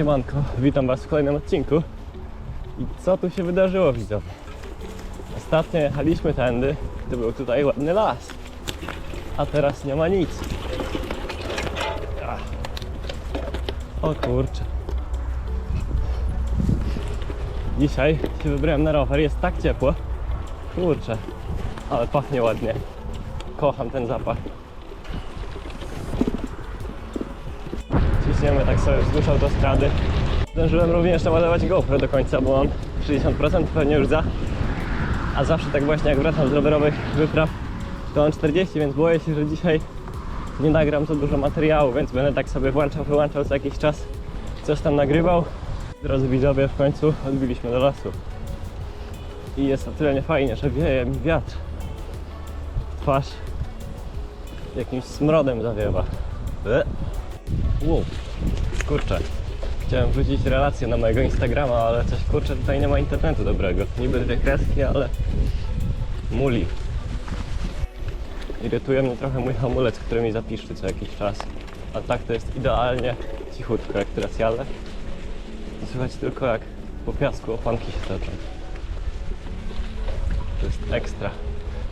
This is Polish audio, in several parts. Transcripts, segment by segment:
siemanko, witam was w kolejnym odcinku. I co tu się wydarzyło widzowie? Ostatnio jechaliśmy tędy, to był tutaj ładny las. A teraz nie ma nic. Ach. O kurczę. Dzisiaj się wybrałem na rower, jest tak ciepło. Kurczę, ale pachnie ładnie. Kocham ten zapach. Ciśniemy tak sobie wzdłuż autostrady. Zdążyłem również naładować GoPro do końca, bo mam 60% pewnie już za. A zawsze tak właśnie jak wracam z rowerowych wypraw, to mam 40, więc boję się, że dzisiaj nie nagram za dużo materiału, więc będę tak sobie włączał, wyłączał co jakiś czas, coś tam nagrywał. Drodzy widzowie, w końcu odbiliśmy do lasu. I jest o tyle niefajnie, że wieje mi wiatr. Twarz jakimś smrodem zawiewa. E. Wow, kurczę. Chciałem wrzucić relację na mojego Instagrama, ale coś kurczę tutaj nie ma internetu dobrego. Niby dwie kreski, ale muli. Irytuje mnie trochę mój hamulec, który mi zapiszczy co jakiś czas. A tak to jest idealnie cichutko, jak teraz jadę. Słychać tylko jak po piasku opanki się toczą. To jest ekstra.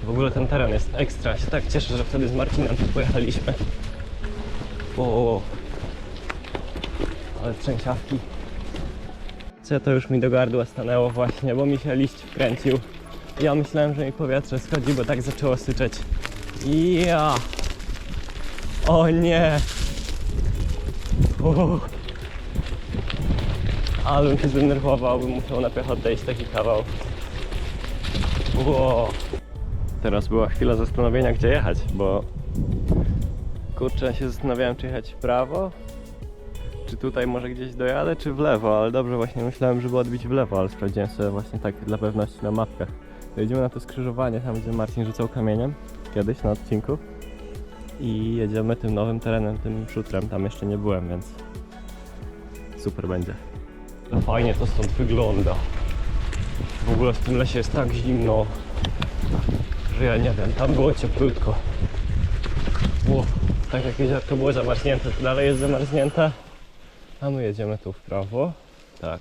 W ogóle ten teren jest ekstra. Ja się tak cieszę, że wtedy z Marcinem tu pojechaliśmy. Wow, wow, wow. Ale trzęsiawki. Co to już mi do gardła stanęło właśnie, bo mi się liść wkręcił. Ja myślałem, że mi powietrze schodzi, bo tak zaczęło syczeć. Ja. O nie. Ale bym się zdenerwował, bym musiał na piechotę iść taki kawał. Wow. Teraz była chwila zastanowienia, gdzie jechać, bo kurczę się zastanawiałem, czy jechać w prawo, czy tutaj może gdzieś dojadę, czy w lewo, ale dobrze właśnie myślałem, żeby odbić w lewo, ale sprawdziłem sobie właśnie tak dla pewności na mapkach. Jedziemy na to skrzyżowanie, tam gdzie Marcin rzucał kamieniem kiedyś na odcinku i jedziemy tym nowym terenem, tym szutrem, tam jeszcze nie byłem, więc super będzie. No fajnie to stąd wygląda. W ogóle w tym lesie jest tak zimno, że ja nie wiem, tam było cieplutko. Ło, tak jak jeziorko było zamarznięte, to dalej jest zamarznięte. A my jedziemy tu w prawo. Tak.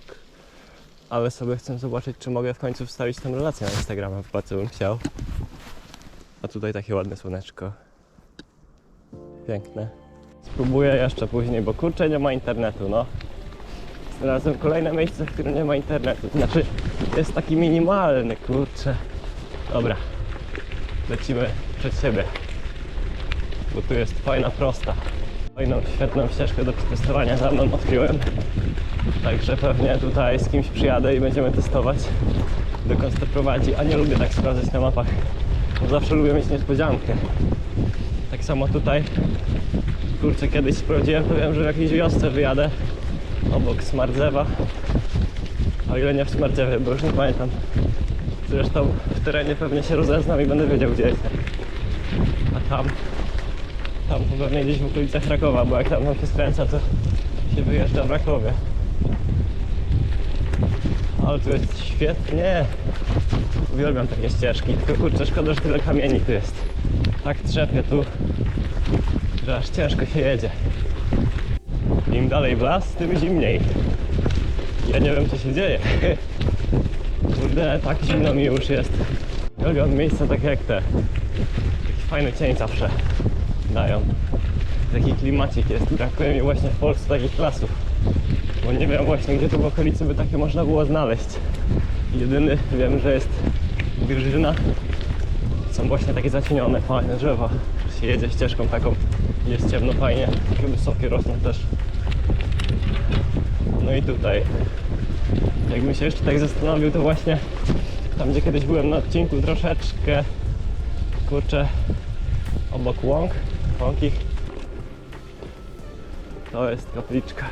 Ale sobie chcę zobaczyć, czy mogę w końcu wstawić tę relację na Instagrama, co bym chciał. A tutaj takie ładne słoneczko. Piękne. Spróbuję jeszcze później, bo kurczę nie ma internetu, no. Znalazłem kolejne miejsce, w którym nie ma internetu. Znaczy, jest taki minimalny, kurczę. Dobra. Lecimy przed siebie. Bo tu jest fajna prosta. Fajną, świetną ścieżkę do przetestowania za mną odkryłem. Także pewnie tutaj z kimś przyjadę i będziemy testować, dokąd to prowadzi. A nie lubię tak sprawdzać na mapach, bo zawsze lubię mieć niespodziankę. Tak samo tutaj, kurczę, kiedyś sprawdziłem, to wiem, że w jakiejś wiosce wyjadę obok Smardzewa. O ile nie w Smardzewie, bo już nie pamiętam. Zresztą w terenie pewnie się rozeznam i będę wiedział gdzie jestem. A tam, tam to pewnie gdzieś w okolicach Krakowa, bo jak tam się skręca, to się wyjeżdża w Rakowie. Ale tu jest świetnie. Uwielbiam takie ścieżki, tylko kurczę, szkoda, że tyle kamieni tu jest. Tak trzepie tu, że aż ciężko się jedzie. Im dalej w las, tym zimniej. Ja nie wiem co się dzieje. Kurde, tak zimno mi już jest. Uwielbiam miejsca takie jak te. Taki fajny cień zawsze dają. Taki klimacik jest. Brakuje mi właśnie w Polsce takich lasów. Bo nie wiem właśnie gdzie tu w okolicy by takie można było znaleźć. Jedyny wiem, że jest Wierżyna. Są właśnie takie zacienione, fajne drzewa. Się jedzie ścieżką taką. Jest ciemno fajnie. Takie wysokie rosną też. No i tutaj. Jakbym się jeszcze tak zastanowił, to właśnie tam, gdzie kiedyś byłem na odcinku, troszeczkę kurczę obok łąk, łąki. To jest kapliczka.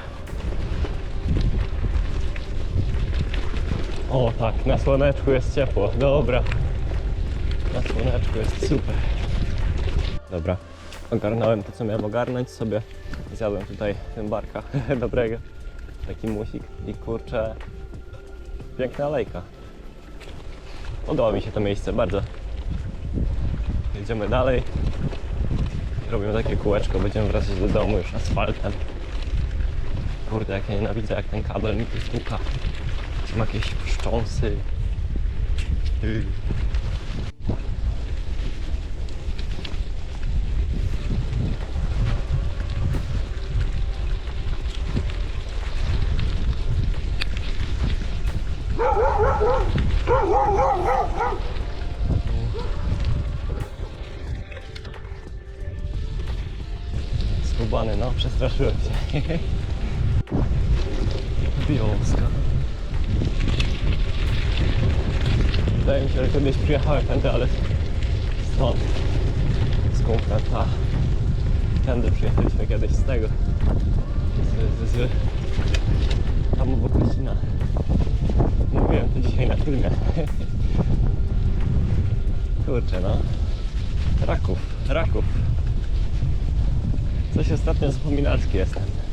O tak, na słoneczku jest ciepło. Dobra. Na słoneczku jest super. Dobra. Ogarnąłem to, co miałem ogarnąć sobie. Zjadłem tutaj barka dobrego. Taki musik i kurczę piękna alejka. Podoba mi się to miejsce bardzo. Jedziemy dalej. Robimy takie kółeczko, będziemy wracać do domu już asfaltem. Kurde, jak ja nienawidzę, jak ten kabel mi tu stuka. Są jakieś szcząsy. Yy. Skubany, no, przestraszyłem się. Wioska. Wydaje mi się, że kiedyś przyjechałem tędy, ale stąd. Z Konstanta. Tędy przyjechaliśmy kiedyś z tego. Z, z, z tam obok Krysina. Mówiłem to dzisiaj na filmie. Kurczę no. Raków, Raków. Coś ostatnio zapominalski jestem.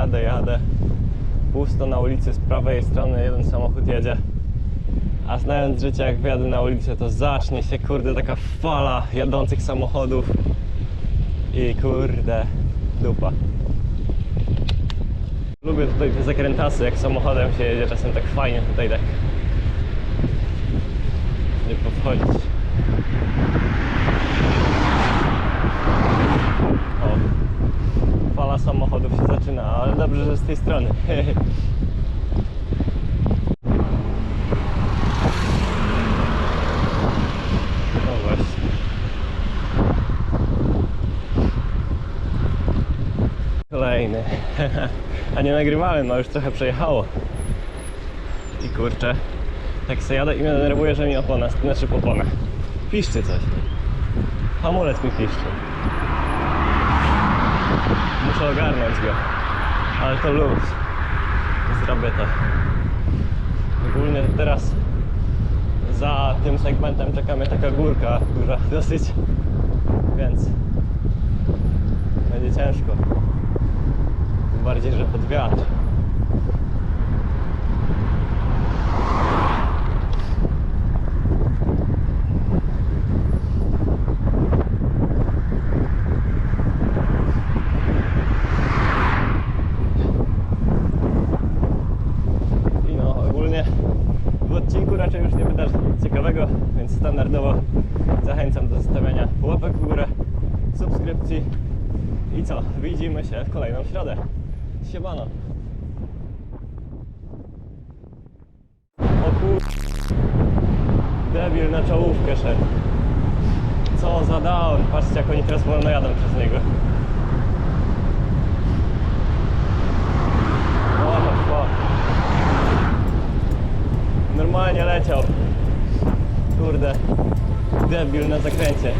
Jadę, jadę. Pusto na ulicy z prawej strony jeden samochód jedzie. A znając życie, jak wyjadę na ulicę, to zacznie się kurde taka fala jadących samochodów. I kurde, dupa. Lubię tutaj te zakrętasy, jak samochodem się jedzie, czasem tak fajnie tutaj tak nie powchodzić. Samochodów się zaczyna, ale dobrze, że z tej strony. Kolejny. A nie nagrywałem, no już trochę przejechało. I kurczę, tak se jadę i mnie denerwuje, że mi opona, znaczy popona. Piszczy coś. Hamulec mi piszczy. Muszę ogarnąć go. Ale to luz. Zrobię to. Ogólnie teraz za tym segmentem czeka mnie taka górka duża dosyć. Więc będzie ciężko. Tym bardziej, że pod wiatr. I no, ogólnie w odcinku raczej już nie wydarzy nic ciekawego, więc standardowo zachęcam do zostawiania łapek w górę, subskrypcji i co, widzimy się w kolejną środę. Siemano. O kur... Debil na czołówkę szedł. Co za down. Patrzcie jak oni teraz wolno jadą przez niego. The fuck. Normalnie leciał. Kurde. Debil na zakręcie.